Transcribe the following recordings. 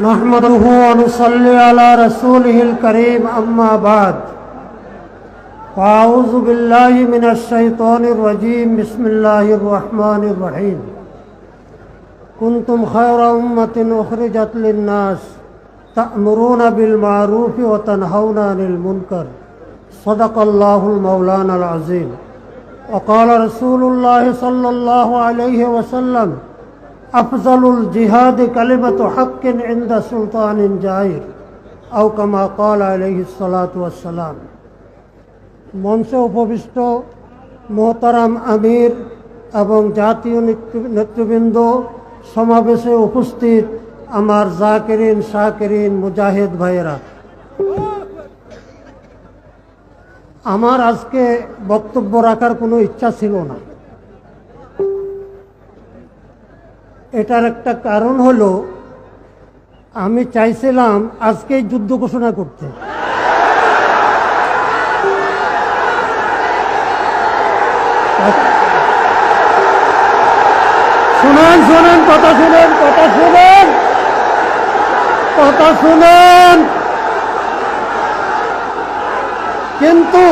نحمده ونصلي على رسوله الكريم أما بعد. فأعوذ بالله من الشيطان الرجيم. بسم الله الرحمن الرحيم. كنتم خير أمة أخرجت للناس تأمرون بالمعروف وتنهون عن المنكر. صدق الله المولانا العظيم. وقال رسول الله صلى الله عليه وسلم আফজালুল জিহাদ কালিমাত Hakkin Inda Sultan in Zaheer আউকামা call আলহিসালাতাম মঞ্চে উপবিষ্ট মোহতারাম আমির এবং জাতীয় নেতৃবৃন্দ সমাবেশে উপস্থিত আমার জাকেরিন শাকেরিন মুজাহিদ ভাইয়েরা। আমার আজকে বক্তব্য রাখার কোনো ইচ্ছা ছিল না। এটার একটা কারণ হলো, আমি চাইছিলাম আজকেই যুদ্ধ ঘোষণা করতে। শুনেন শুনেন, কথা শুনেন কথা শুনেন কথা শুনেন। কিন্তু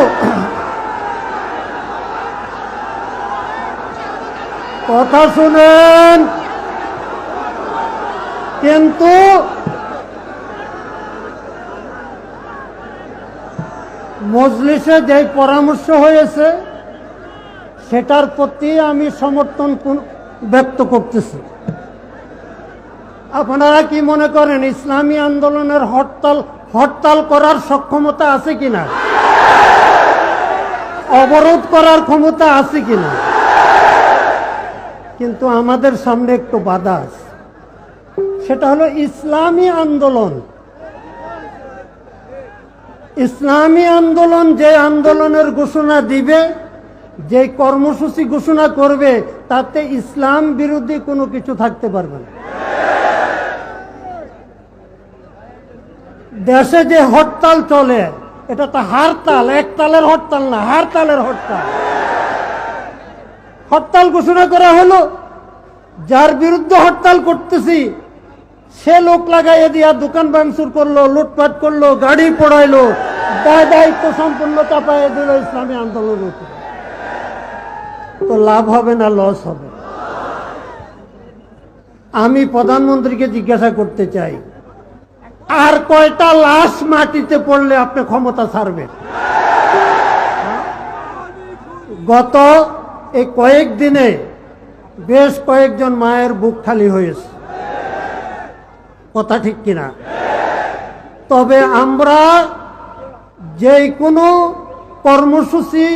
কথা শুনেন। কিন্তু মজলিসে যে পরামর্শ হয়েছে, সেটার প্রতি আমি সমর্থন ব্যক্ত করতেছি। আপনারা কি মনে করেন ইসলামী আন্দোলনের হরতাল হরতাল করার সক্ষমতা আছে কিনা? অবরোধ করার ক্ষমতা আছে কিনা? কিন্তু আমাদের সামনে একটু বাধা আছে। সেটা হলো ইসলামী আন্দোলন। ইসলামী আন্দোলন যে আন্দোলনের ঘোষণা দিবে, যে কর্মসূচি ঘোষণা করবে, তাতে ইসলাম বিরোধী কোনো কিছু থাকতে পারবে না। দেশে যে হরতাল চলে, এটা তো হারতাল একতালের হরতাল না, হারতালের হরতাল। হরতাল ঘোষণা করা হলো, যার বিরুদ্ধে হরতাল করতেছি সে লোক লাগাইয়ে দিয়া দোকান ভাঙচুর করল, লুটপাট করল, গাড়ি পড়াইলো, দায় দায়িত্ব সম্পূর্ণ চাপাইয়ে দিল ইসলামী আন্দোলন তো লাভ হবে না, লস হবে। আমি প্রধানমন্ত্রীকে জিজ্ঞাসা করতে চাই, আর কয়টা লাশ মাটিতে পড়লে আপনি ক্ষমতা ছাড়বেন? গত এই কয়েক দিনে বেশ কয়েকজন মায়ের বুক খালি হয়েছে। কথা ঠিক কিনা? তবে আমরা যে কোনো কর্মসূচি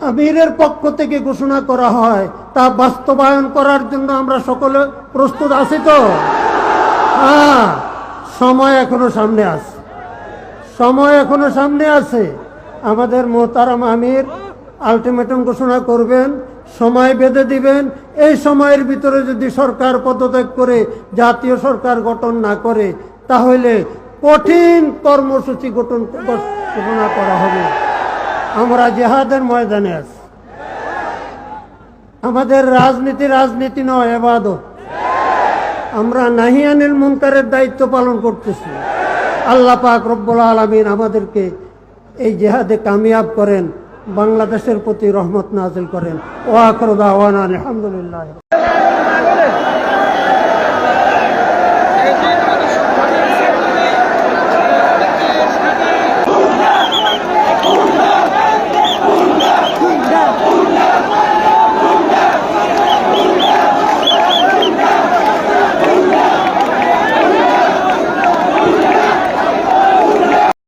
আমিরের পক্ষ থেকে ঘোষণা করা হয়, তা বাস্তবায়ন করার জন্য আমরা সকলে প্রস্তুত আছি তো? হ্যাঁ সময় এখনও সামনে আছে। সময় এখনও সামনে আছে। আমাদের মোহতারাম আমির আলটিমেটাম ঘোষণা করবেন সময় বেঁধে দিবেন। এই সময়ের ভিতরে যদি সরকার পদত্যাগ করে, জাতীয় সরকার গঠন না করে, তাহলে কঠিন কর্মসূচি গঠন ঘোষণা করা হবে। আমরা জেহাদের ময়দানে আছি। আমাদের রাজনীতি রাজনীতি নয়, এবাদত। আমরা নাহিয়ানিল মুনকারের দায়িত্ব পালন করতেছি। আল্লাহ পাক রব্বুল আলমিন আমাদেরকে এই জেহাদে কামিয়াব করেন। বাংলাদেশের প্রতি রহমত নাজিল করেন। ও ওয়ান আলহামদুলিল্লাহ।